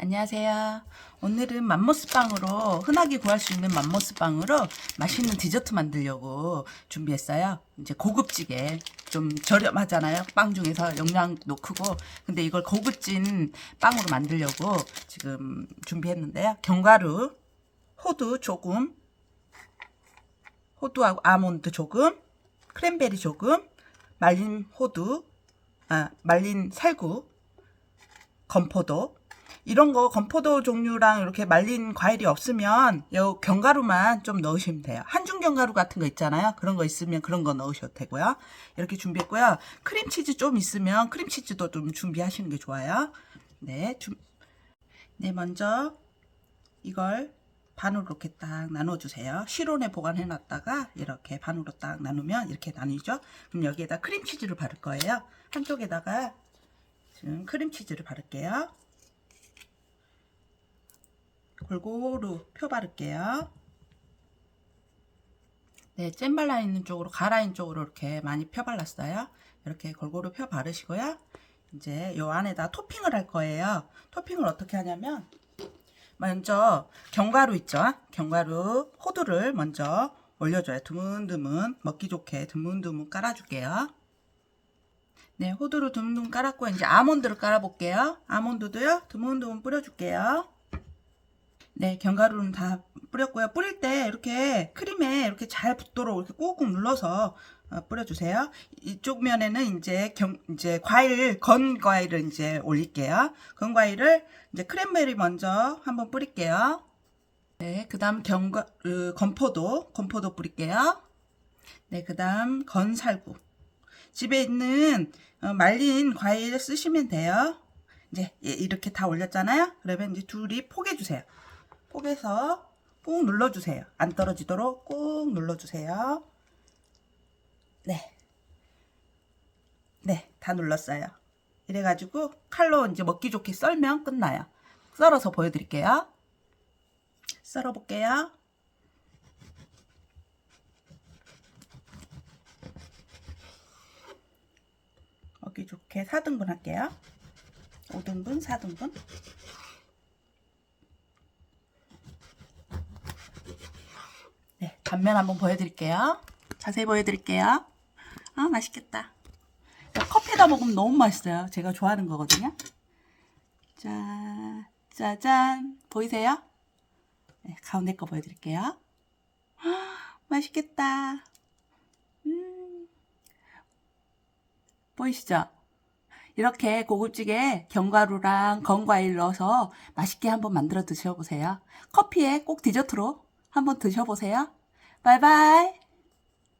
안녕하세요. 오늘은 맘모스빵으로 흔하게 구할 수 있는 맘모스빵으로 맛있는 디저트 만들려고 준비했어요. 이제 고급지게 좀 저렴하잖아요. 빵 중에서 영양도 크고 근데 이걸 고급진 빵으로 만들려고 지금 준비했는데요. 견과류, 호두 조금, 호두하고 아몬드 조금, 크랜베리 조금, 말린 호두, 아 말린 살구, 건포도 이런 거 건포도 종류랑 이렇게 말린 과일이 없으면 요 견과류만 좀 넣으시면 돼요. 한중 견과류 같은 거 있잖아요. 그런 거 있으면 그런 거 넣으셔도 되고요. 이렇게 준비했고요. 크림치즈 좀 있으면 크림치즈도 좀 준비하시는 게 좋아요. 네, 주, 네 먼저 이걸 반으로 이렇게 딱 나눠주세요. 실온에 보관해 놨다가 이렇게 반으로 딱 나누면 이렇게 나뉘죠. 그럼 여기에다 크림치즈를 바를 거예요. 한쪽에다가 지금 크림치즈를 바를게요. 골고루 펴 바를게요. 네, 잼 발라 있는 쪽으로 가라 있는 쪽으로 이렇게 많이 펴 발랐어요. 이렇게 골고루 펴 바르시고요. 이제 요 안에다 토핑을 할 거예요. 토핑을 어떻게 하냐면 먼저 견과류 있죠? 견과류 호두를 먼저 올려줘요. 드문드문 먹기 좋게 드문드문 깔아줄게요. 네, 호두를 드문드문 깔았고 이제 아몬드를 깔아볼게요. 아몬드도요 드문드문 뿌려줄게요. 네, 견과류는 다 뿌렸고요. 뿌릴 때 이렇게 크림에 이렇게 잘 붙도록 이렇게 꾹꾹 눌러서 어, 뿌려주세요. 이쪽 면에는 이제 경, 이제 과일 건 과일을 이제 올릴게요. 건 과일을 이제 크랜베리 먼저 한번 뿌릴게요. 네, 그 다음 견과 으, 건포도 건포도 뿌릴게요. 네, 그 다음 건살구. 집에 있는 어, 말린 과일 쓰시면 돼요. 이제 이- 이렇게 다 올렸잖아요. 그러면 이제 둘이 포개 주세요. 포개서 꾹 눌러주세요. 안 떨어지도록 꾹 눌러주세요. 네. 네, 다 눌렀어요. 이래가지고 칼로 이제 먹기 좋게 썰면 끝나요. 썰어서 보여드릴게요. 썰어볼게요. 먹기 좋게 4등분 할게요. 5등분, 4등분. 단면 한번 보여드릴게요. 자세히 보여드릴게요. 아, 맛있겠다. 커피에다 먹으면 너무 맛있어요. 제가 좋아하는 거거든요. 자, 짜잔. 보이세요? 네, 가운데 거 보여드릴게요. 아, 맛있겠다. 음, 보이시죠? 이렇게 고급지게 견과류랑 건과일 넣어서 맛있게 한번 만들어 드셔보세요. 커피에 꼭 디저트로 한번 드셔보세요. 바이바이.